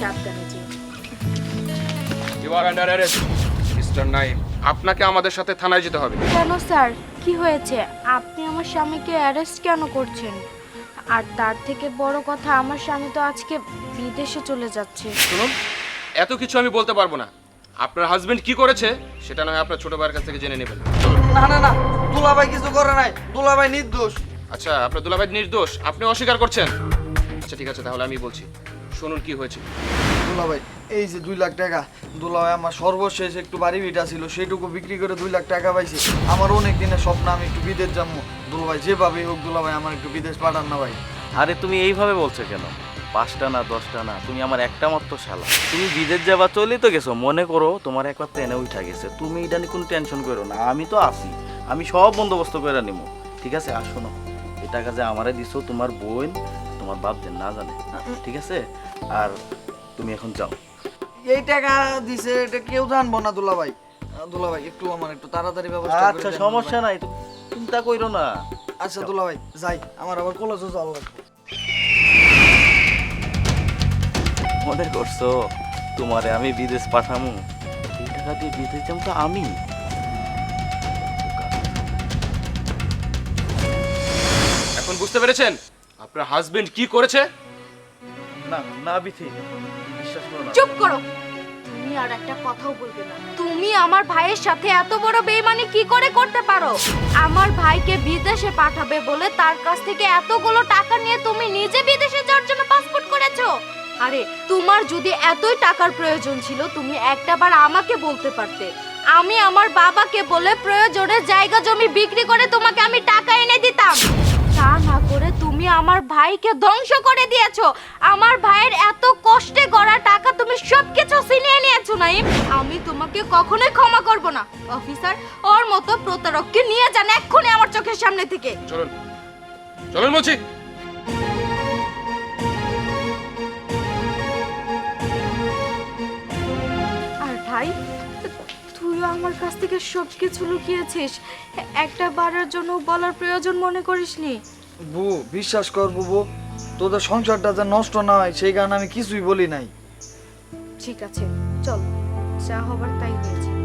সাবধানে যেও। You are under arrest mister Naim আপনাকে আমাদের সাথে থানায় যেতে হবে। কেন স্যার? কি হয়েছে? আপনি আমার স্বামীকে অ্যারেস্ট কেন করছেন? আর তার থেকে বড় কথা আমার স্বামী তো আজকে বিদেশে চলে যাচ্ছে। শুনুন এত কিছু আমি বলতে পারব না। আপনার হাজবেন্ড কি করেছে সেটা নয় আপনার ছোট ভাইয়ের কাছ থেকে জেনে নেবেন। না না না দুলাভাই কিছু করে নাই। দুলাভাই নির্দোষ। আচ্ছা আপনার দুলাভাই নির্দোষ আপনি অস্বীকার করছেন? আচ্ছা ঠিক আছে তাহলে আমি বলছি। শুনুন কি হয়েছে। দুলাভাই এই যে দুই লাখ টাকা দুলাভাই আমার সর্বশেষ একটু বাড়ি ভিটা ছিল সেটুকু বিক্রি করে দুই লাখ টাকা পাইছি। আমার অনেক দিনের স্বপ্ন আমি একটু বিদেশ যাব। দুলাভাই যেভাবে হোক দুলাভাই আমার একটু বিদেশ পাঠান না ভাই। আরে তুমি এইভাবে বলছো কেন? পাঁচটা না দশটা না তুমি আমার একটা মাত্র শালা। তুমি বিদেশ যাবা চলেই তো গেছো। মনে করো তোমার একবার প্লেনে উঠা গেছে। তুমি এটা নিয়ে কোনো টেনশন করো না আমি তো আছি। আমি সব বন্দোবস্ত করে নিবো। ঠিক আছে? আর শোনো এই টাকা যে আমারে দিছো তোমার বোন তোমার বাপ যেন না জানে ঠিক আছে? আর তুমি এখন যাও। এই টাকা দিছে এটা কেউ জানব না দুলাভাই। আহ, দুলাভাই একটু আমার একটু তাড়াতাড়ি ব্যবস্থা করে আচ্ছা সমস্যা নাই চিন্তা করো না। আচ্ছা দুলাভাই যাই আমার আবার কলেজও যাওয়া লাগবে। মনে করছ তোমারে আমি বিদেশ পাঠামু? এই টাকা দিয়ে বিদেশ যাম তো আমি? এখন বুঝতে পেরেছেন? আপনার হাজবেন্ড কি করেছে? না না বিথি বিশ্বাস করো না। চুপ করো। তুমি আর একটা কথাও বলবে না। তুমি আমার ভাইয়ের সাথে এত বড় বেইমানি কি করে করতে পারো? আমার ভাইকে বিদেশে পাঠাবে বলে তার কাছ থেকে এতগুলো টাকা নিয়ে তুমি নিজে বিদেশে যাওয়ার জন্য পাসপোর্ট করেছ? আরে তোমার যদি এতই টাকার প্রয়োজন ছিল তুমি একটাবার আমাকে বলতে পারতে। আমি আমার বাবাকে বলে প্রয়োজনে জায়গা জমি বিক্রি করে তোমাকে আমি টাকা এনে দিতাম। ভাইকে ধ্বংস করে দিয়েছ। আমার ভাইয়ের এত কষ্টে গড়া টাকা তুমি সবকিছু ছিনিয়ে নিয়েছো নাইম। আমি তোমাকে কখনোই ক্ষমা করব না। অফিসার ওর মতো প্রতারককে নিয়ে যান এক্ষুনি আমার চোখের সামনে থেকে। চলুন। চলুন বলছি। আর ভাই তুইও আমার কাছ থেকে সবকিছু লুকিয়েছিস। একটা বারের জন্য বলার প্রয়োজন মনে করিসনি। বু বিশ্বাস কর বুবু, তোদের সংসারটা যে নষ্ট না হয় সেই কারণে আমি কিছুই বলি নাই। ঠিক আছে, চল, যা হবার তাই হয়েছে।